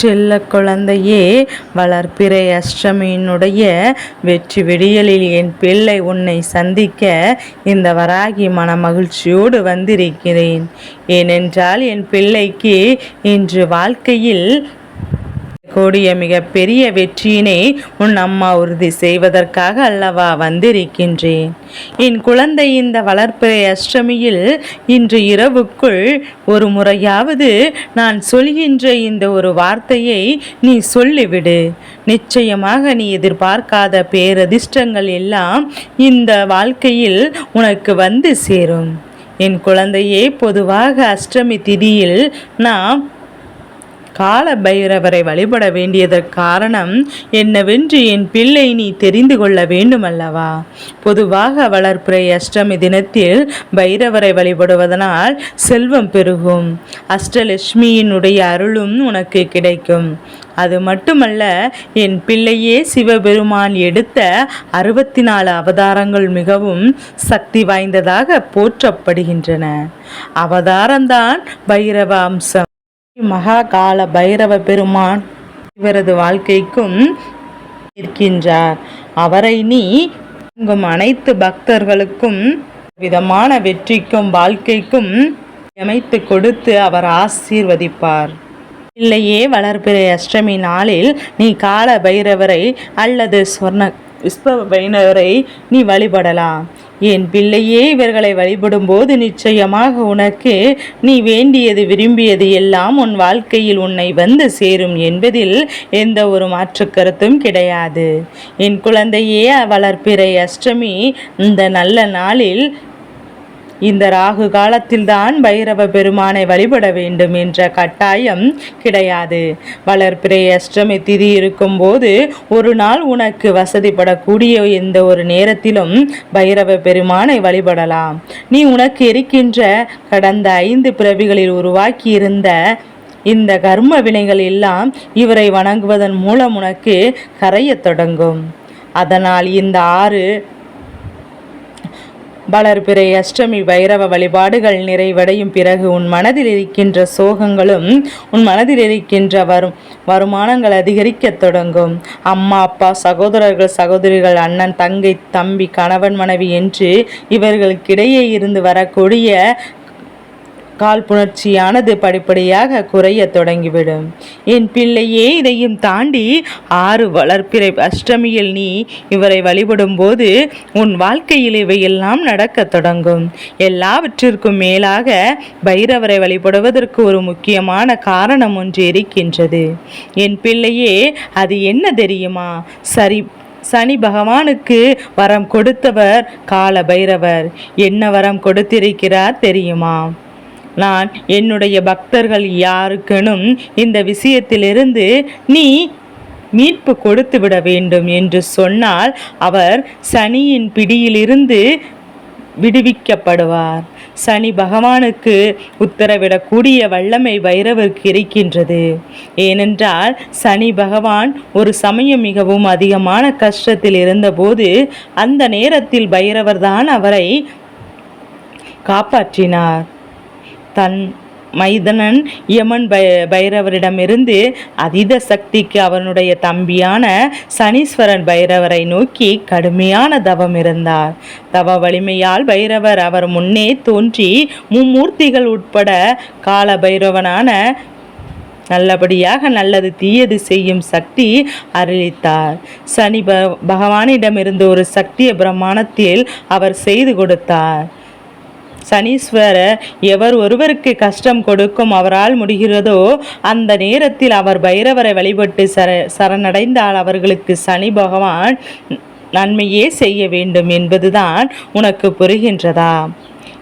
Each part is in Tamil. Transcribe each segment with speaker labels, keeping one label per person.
Speaker 1: செல்ல குழந்தையே வளர்ப்பிறை அஷ்டமியினுடைய வெற்றி விடியலில் என் பிள்ளை உன்னை சந்திக்க இந்த வராகி மன மகிழ்ச்சியோடு வந்திருக்கிறேன். ஏனென்றால் என் பிள்ளைக்கு இன்று வாழ்க்கையில் கூடிய மிக பெரிய வெற்றியினை உன் அம்மா உறுதி செய்வதற்காக அல்லவா வந்திருக்கின்றேன். என் குழந்தை இந்த வளர்ப்பிறை அஷ்டமியில் இன்று இரவுக்குள் ஒரு முறையாவது நான் சொல்கின்ற இந்த ஒரு வார்த்தையை நீ சொல்லிவிடு. நிச்சயமாக நீ எதிர்பார்க்காத பேரதிர்ஷ்டங்கள் எல்லாம் இந்த வாழ்க்கையில் உனக்கு வந்து சேரும். என் குழந்தையே பொதுவாக அஷ்டமி திதியில் நாம் கால பைரவரை வழிபட வேண்டியதற்கு காரணம் என்னவென்று என் பிள்ளை நீ தெரிந்து கொள்ள வேண்டுமல்லவா? பொதுவாக வளர்ப்புரை அஷ்டமி தினத்தில் பைரவரை வழிபடுவதனால் செல்வம் பெருகும். அஷ்டலட்சுமியினுடைய அருளும் உனக்கு கிடைக்கும். அது மட்டுமல்ல என் பிள்ளையே சிவபெருமான் எடுத்த அறுபத்தி நாலு அவதாரங்கள் மிகவும் சக்தி வாய்ந்ததாக போற்றப்படுகின்றன. அவதாரம்தான் பைரவ அம்சம். மகா கால பைரவ பெருமான் இவரது வாழ்க்கைக்கும் இருக்கின்றார் அவரை நீ வணங்கும் அனைத்து பக்தர்களுக்கும் விதமான வெற்றிக்கும் வாழ்க்கைக்கும் அமைத்து கொடுத்து அவர் ஆசீர்வதிப்பார். இல்லையே வளர்பிறை அஷ்டமி நாளில் நீ கால பைரவரை அல்லது ஸ்வர்ண விஸ்வ பைரவரை நீ வழிபடலாம். என் பிள்ளையே இவர்களை வழிபடும்போது நிச்சயமாக உனக்கு நீ வேண்டியது விரும்பியது எல்லாம் உன் வாழ்க்கையில் உன்னை வந்து சேரும் என்பதில் எந்த ஒரு மாற்று கருத்தும் கிடையாது. என் குழந்தையே வளர்ப்பிறை அஷ்டமி இந்த நல்ல நாளில் இந்த ராகு காலத்தில்தான் பைரவ பெருமானை வழிபட வேண்டும் என்ற கட்டாயம் கிடையாது. வளர்ப்பிறை அஷ்டமி திதி இருக்கும்போது ஒரு நாள் உனக்கு வசதிப்படக்கூடிய எந்த ஒரு நேரத்திலும் பைரவ பெருமானை வழிபடலாம். நீ உனக்கு இருக்கின்ற கடந்த ஐந்து பிறவிகளில் உருவாக்கி இருந்த இந்த கர்ம வினைகள் எல்லாம் இவரை வணங்குவதன் மூலம் உனக்கு கரையத் தொடங்கும். அதனால் இந்த ஆறு வளர்பிறை அஷ்டமி பைரவ வழிபாடுகள் நிறைவடையும் பிறகு உன் மனதில் இருக்கின்ற சோகங்களும் உன் மனதில் இருக்கின்ற வரும் வருமானங்கள் அதிகரிக்க தொடங்கும். அம்மா அப்பா சகோதரர்கள் சகோதரிகள் அண்ணன் தங்கை தம்பி கணவன் மனைவி என்று இவர்களுக்கிடையே இருந்து வரக்கூடிய காழ்ப்புணர்ச்சியானது படிப்படியாக குறைய தொடங்கிவிடும். என் பிள்ளையே இதையும் தாண்டி ஆறு வளர்ப்பிறை அஷ்டமியில் நீ இவரை வழிபடும் போது உன் வாழ்க்கையில் இவையெல்லாம் நடக்க தொடங்கும். எல்லாவற்றிற்கும் மேலாக பைரவரை வழிபடுவதற்கு ஒரு முக்கியமான காரணம் ஒன்று இருக்கின்றது. என் பிள்ளையே அது என்ன தெரியுமா? சரி சனி பகவானுக்கு வரம் கொடுத்தவர் கால பைரவர். என்ன வரம் கொடுத்திருக்கிறார் தெரியுமா? நான் என்னுடைய பக்தர்கள் யாருக்கெனும் இந்த விஷயத்திலிருந்து நீ மீட்பு கொடுத்து விட வேண்டும் என்று சொன்னால் அவர் சனியின் பிடியிலிருந்து விடுவிக்கப்படுவார். சனி பகவானுக்கு உத்தரவிடக்கூடிய வல்லமை பைரவருக்கு இருக்கின்றது. ஏனென்றால் சனி பகவான் ஒரு சமயம் மிகவும் அதிகமான கஷ்டத்தில் இருந்தபோது அந்த நேரத்தில் பைரவர் தான் அவரை காப்பாற்றினார். தன் மைதனன் யமன் பை பைரவரிடமிருந்து அதீத சக்திக்கு அவனுடைய தம்பியான சனீஸ்வரன் பைரவரை நோக்கி கடுமையான தவம் இருந்தார். தவ வலிமையால் பைரவர் அவர் முன்னே தோன்றி மும்மூர்த்திகள் உட்பட கால பைரவனான நல்லபடியாக நல்லது தீயது செய்யும் சக்தி அருளித்தார். சனி ப பகவானிடமிருந்து ஒரு சக்திய பிரமாணத்தில் அவர் செய்து கொடுத்தார். சனீஸ்வரர் எவர் ஒருவருக்கு கஷ்டம் கொடுக்கும் அவரால் முடிகிறதோ அந்த நேரத்தில் அவர் பைரவரை வழிபட்டு சர சரணடைந்தால் அவர்களுக்கு சனி பகவான் நன்மையே செய்ய வேண்டும் என்பதுதான் உனக்கு புரிகின்றதா?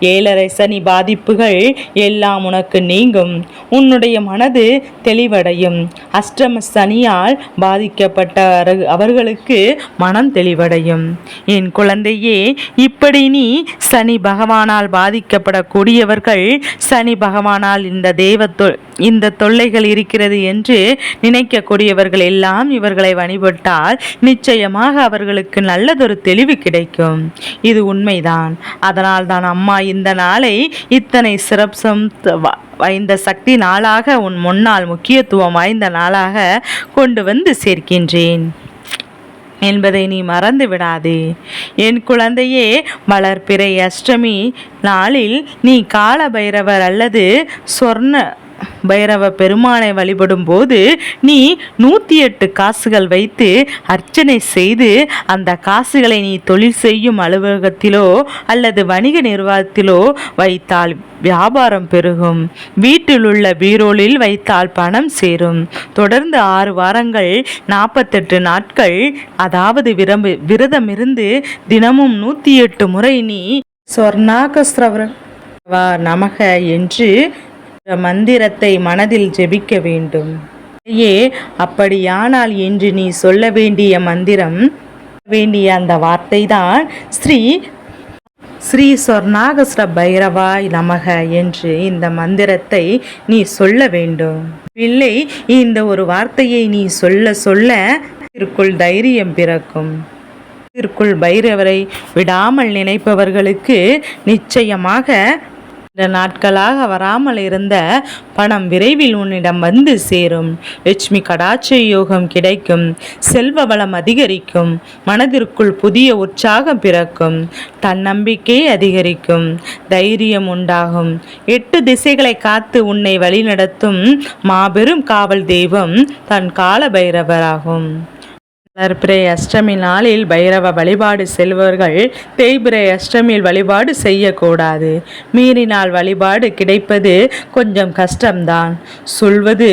Speaker 1: ஏழரை சனி பாதிப்புகள் எல்லாம் உனக்கு நீங்கும். உன்னுடைய மனது தெளிவடையும். அஷ்டம சனியால் பாதிக்கப்பட்ட அவர்களுக்கு மனம் தெளிவடையும். என் குழந்தையே இப்படி நீ சனி பகவானால் பாதிக்கப்படக்கூடியவர்கள் சனி பகவானால் இந்த தெய்வத்தொ இந்த தொல்லைகள் இருக்கிறது என்று நினைக்கக்கூடியவர்கள் எல்லாம் இவர்களை வழிபட்டால் நிச்சயமாக அவர்களுக்கு நல்லதொரு தெளிவு கிடைக்கும். இது உண்மைதான். அதனால் தான் அம்மா இந்த நாளை இத்தனை சிறப்பம் வாய்ந்த சக்தி நாளாக உன் முன்னால் முக்கியத்துவம் வாய்ந்த நாளாக கொண்டு வந்து சேர்க்கின்றேன். என்பதை நீ மறந்து விடாதே. என் குழந்தையே வளர்பிறை அஷ்டமி நாளில் நீ கால பைரவர் அல்லது சொர்ண பைரவ பெருமானை வழிபடும் போது நீ நூற்றி எட்டு காசுகள் வைத்து அர்ச்சனை செய்து அந்த காசுகளை நீ தொழில் செய்யும் அலுவலகத்திலோ அல்லது வணிக நிர்வாகத்திலோ வைத்தால் வியாபாரம் பெருகும். வீட்டில் உள்ள பீரோலில் வைத்தால் பணம் சேரும். தொடர்ந்து ஆறு வாரங்கள் நாற்பத்தெட்டு நாட்கள் அதாவது விரம்பு விரதமிருந்து தினமும் நூற்றி எட்டு முறை நீ சொர்ணாகஸ்ரவ நமக என்று மந்திரத்தை மனதில் ஜெபிக்க வேண்டும். ஏ அப்படியானால் என்று நீ சொல்ல வேண்டிய மந்திரம் வேண்டிய அந்த வார்த்தை தான் ஸ்ரீ ஸ்ரீ சொர்ணாகஸ்ர பைரவாய் நமக என்று இந்த மந்திரத்தை நீ சொல்ல வேண்டும். பிள்ளை இந்த ஒரு வார்த்தையை நீ சொல்ல சொல்ல இதற்குள் தைரியம் பிறக்கும். இதற்குள் பைரவரை விடாமல் நினைப்பவர்களுக்கு நிச்சயமாக சில நாட்களாக வராமல் இருந்த பணம் விரைவில் உன்னிடம் வந்து சேரும். லட்சுமி கடாட்ச யோகம் கிடைக்கும். செல்வ வளம் அதிகரிக்கும். மனதிற்குள் புதிய உற்சாகம் பிறக்கும். தன்னம்பிக்கை அதிகரிக்கும். தைரியம் உண்டாகும். எட்டு திசைகளை காத்து உன்னை வழிநடத்தும் மாபெரும் காவல் தெய்வம் தன் கால பைரவராகும் வளர்பிறை அஷ்டமி நாளில் பைரவ வழிபாடு செல்பவர்கள் தேய்பிறை அஷ்டமியில் வழிபாடு செய்யக்கூடாது. மீறினால் வழிபாடு கிடைப்பது கொஞ்சம் கஷ்டம்தான். சொல்வது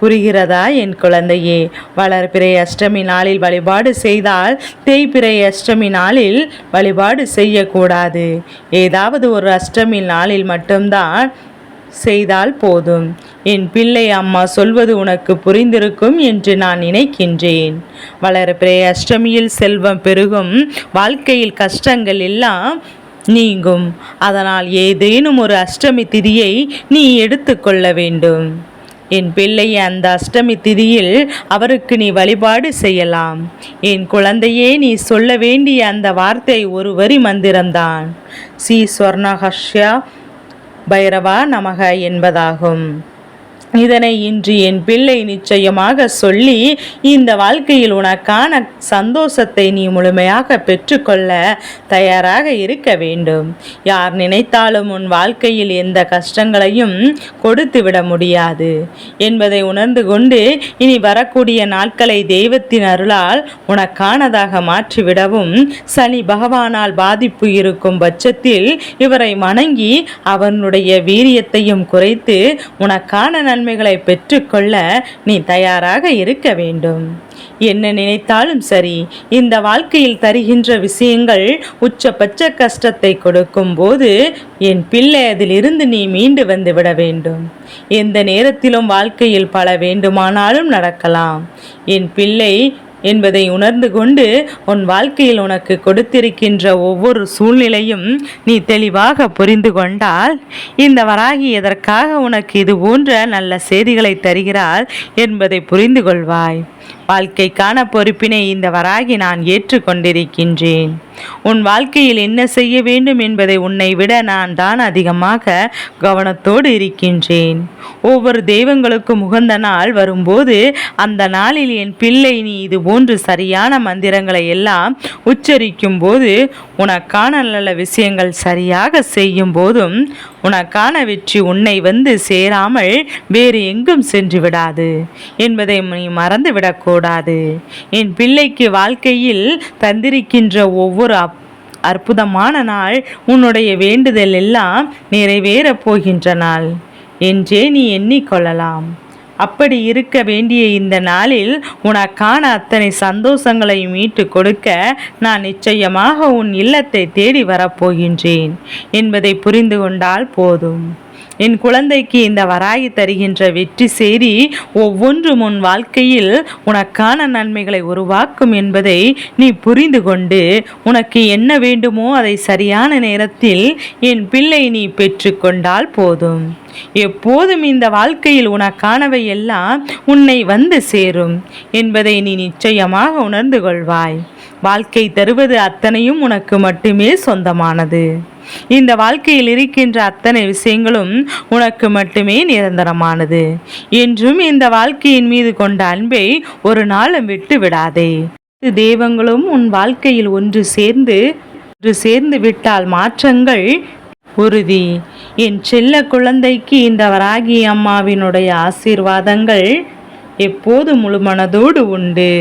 Speaker 1: புரிகிறதா என் குழந்தையே? வளர்பிறை அஷ்டமி நாளில் வழிபாடு செய்தால் தேய்பிறை அஷ்டமி நாளில் வழிபாடு செய்யக்கூடாது. ஏதாவது ஒரு அஷ்டமி நாளில் மட்டும்தான் செய்தால் போதும். என் பிள்ளை அம்மா சொல்வது உனக்கு புரிந்திருக்கும் என்று நான் நினைக்கின்றேன். வளர்பிறை அஷ்டமியில் செல்வம் பெருகும். வாழ்க்கையில் கஷ்டங்கள் எல்லாம் நீங்கும். அதனால் ஏதேனும் ஒரு அஷ்டமி திதியை நீ எடுத்துக்கொள்ள வேண்டும். என் பிள்ளை அந்த அஷ்டமி திதியில் அவருக்கு நீ வழிபாடு செய்யலாம். என் குழந்தையே நீ சொல்ல வேண்டிய அந்த வார்த்தை ஒரு வரி மந்திரம்தான். சி ஸ்வர்ணஹர்ஷ்யா பைரவா நமக என்பதாகும். இதனை இன்று என் பிள்ளை நிச்சயமாக சொல்லி இந்த வாழ்க்கையில் உனக்கான சந்தோஷத்தை நீ முழுமையாக பெற்றுக்கொள்ள தயாராக இருக்க வேண்டும். யார் நினைத்தாலும் உன் வாழ்க்கையில் எந்த கஷ்டங்களையும் கொடுத்து விட முடியாது. என்பதை உணர்ந்து கொண்டு இனி வரக்கூடிய நாட்களை தெய்வத்தின் அருளால் உனக்கானதாக மாற்றிவிடவும் சனி பகவானால் பாதிப்பு இருக்கும் பட்சத்தில் இவரை வணங்கி அவனுடைய வீரியத்தையும் குறைத்து உனக்கான நன்மைகளை பெற்றுக்கொள்ள நீ தயாராக இருக்க வேண்டும். என்ன நினைத்தாலும் சரி இந்த வாழ்க்கையில் தருகின்ற விஷயங்கள் உச்சபட்ச கஷ்டத்தை கொடுக்கும் போது என் பிள்ளை அதிலிருந்து நீ மீண்டு வந்து விட வேண்டும். எந்த நேரத்திலும் வாழ்க்கையில் பல வேண்டுமானாலும் நடக்கலாம். என் பிள்ளை என்பதை உணர்ந்து கொண்டு உன் வாழ்க்கையில் உனக்கு கொடுத்திருக்கின்ற ஒவ்வொரு சூழ்நிலையும் நீ தெளிவாக புரிந்து கொண்டால் இந்த வராகி எதற்காக உனக்கு இது போன்ற நல்ல செய்திகளை தருகிறார் என்பதை புரிந்து கொள்வாய். வாழ்க்கைக்கான பொறுப்பினை இந்த வராகி நான் ஏற்றுக்கொண்டிருக்கின்றேன். உன் வாழ்க்கையில் என்ன செய்ய வேண்டும் என்பதை உன்னை விட நான் தான் அதிகமாக கவனத்தோடு இருக்கின்றேன். ஒவ்வொரு தெய்வங்களுக்கும் உகந்த நாள் வரும்போது அந்த நாளில் என் பிள்ளை நீ இது போன்று சரியான மந்திரங்களை எல்லாம் உச்சரிக்கும் போது உனக்கான நல்ல விஷயங்கள் சரியாக செய்யும் போதும் உனக்கான வெற்றி உன்னை வந்து சேராமல் வேறு எங்கும் சென்று விடாது. என்பதை நீ மறந்து விடக்கூடாது என் பிள்ளைக்கு வாழ்க்கையில் தந்திருக்கின்ற ஒவ்வொரு அப் அற்புதமான நாள் உன்னுடைய வேண்டுதல் எல்லாம் நிறைவேறப் போகின்ற நாள் என்றே நீ எண்ணிக்கொள்ளலாம் அப்படி இருக்க வேண்டிய இந்த நாளில் உனக்கான அத்தனை சந்தோஷங்களையும் மீட்டு கொடுக்க நான் நிச்சயமாக உன் இல்லத்தை தேடி வரப்போகின்றேன் என்பதை புரிந்து கொண்டால் போதும். என் குழந்தைக்கு இந்த வராகி தருகின்ற வெற்றி செய்தி ஒவ்வொன்றும் உன் வாழ்க்கையில் உனக்கான நன்மைகளை உருவாக்கும் என்பதை நீ புரிந்து கொண்டு உனக்கு என்ன வேண்டுமோ அதை சரியான நேரத்தில் என் பிள்ளை நீ பெற்றுக்கொண்டால் போதும். எப்போதும் இந்த வாழ்க்கையில் உனக்கானவை எல்லாம் உன்னை வந்து சேரும் என்பதை நீ நிச்சயமாக உணர்ந்து கொள்வாய். வாழ்க்கை தருவது அத்தனையும் உனக்கு மட்டுமே சொந்தமானது. இந்த வாழ்க்கையில் இருக்கின்ற அத்தனை விஷயங்களும் உனக்கு மட்டுமே நிரந்தரமானது. என்றும் இந்த வாழ்க்கையின் மீது கொண்ட அன்பை ஒரு நாளும் விட்டு விடாதே. தெய்வங்களும் உன் வாழ்க்கையில் ஒன்று சேர்ந்து ஒன்று சேர்ந்து விட்டால் மாற்றங்கள் உறுதி. என் செல்ல குழந்தைக்கு இந்த வராகி அம்மாவினுடைய ஆசீர்வாதங்கள் எப்போது முழுமனதோடு உண்டு.